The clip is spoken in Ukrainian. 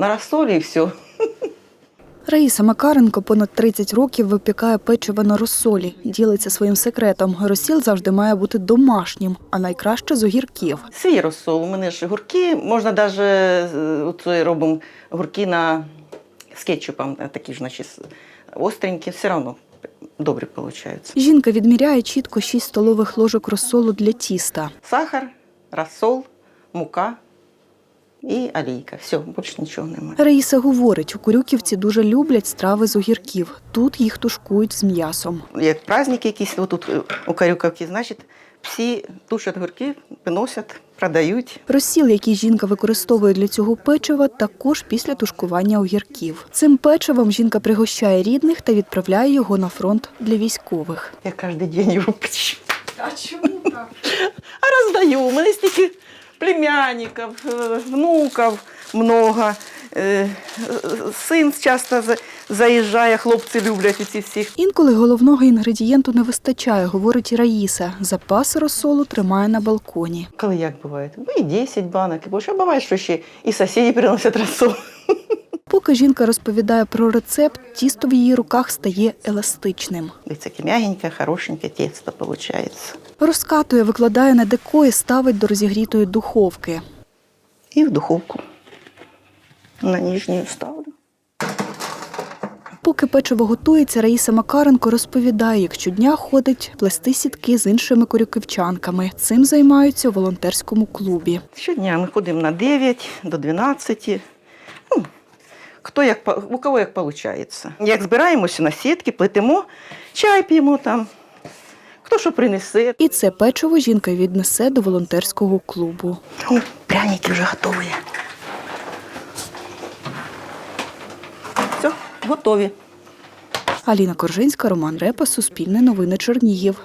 на розсолі і все. Раїса Макаренко понад 30 років випікає печиво на розсолі. Ділиться своїм секретом. Розсіл завжди має бути домашнім, а найкраще з огірків. Свій розсол. У мене ж гурки, можна навіть оце робимо гурки на з кетчупом, е, такі ж, значить, з- остренькі, все одно добре виходить. Жінка відміряє чітко 6 столових ложок розсолу для тіста. Сахар, розсол, мука і олійка. Все, більше нічого немає. Раїса говорить, у Курюківці дуже люблять страви з огірків. Тут їх тушкують з м'ясом. Як праздники якісь отут е, у Карюківці, значить, всі тушать гурки, виносять, продають. Розсіл, який жінка використовує для цього печива, також після тушкування огірків. Цим печивом жінка пригощає рідних та відправляє його на фронт для військових. Я кожен день його печу. А чому так? А роздаю. У мене стільки племянників, внуков внуків много. Е, Син часто заїжджає, хлопці люблять ці всіх. Інколи головного інгредієнту не вистачає, говорить Раїса. Запаси розсолу тримає на балконі. Коли як буває? Ну, і 10 банок, і більше. Буває, що ще і сусіди приносять розсол. Поки жінка розповідає про рецепт, тісто в її руках стає еластичним. Дивіться, яке м'ягеньке, хорошеньке тісто виходить. Розкатує, викладає на деко і ставить до розігрітої духовки. І в духовку. На нижню ставлю. Поки печиво готується, Раїса Макаренко розповідає, як щодня ходить плести сітки з іншими корюківчанками. Цим займаються у волонтерському клубі. Щодня ми ходимо на 9 до 12. Хто як, у кого як виходить. Як збираємося на сітки, плетемо, чай п'ємо там, хто що принесе. І це печиво жінка віднесе до волонтерського клубу. О, пряники вже готові. Все, готові. Аліна Коржинська, Роман Репа, Суспільне новини Чернігів.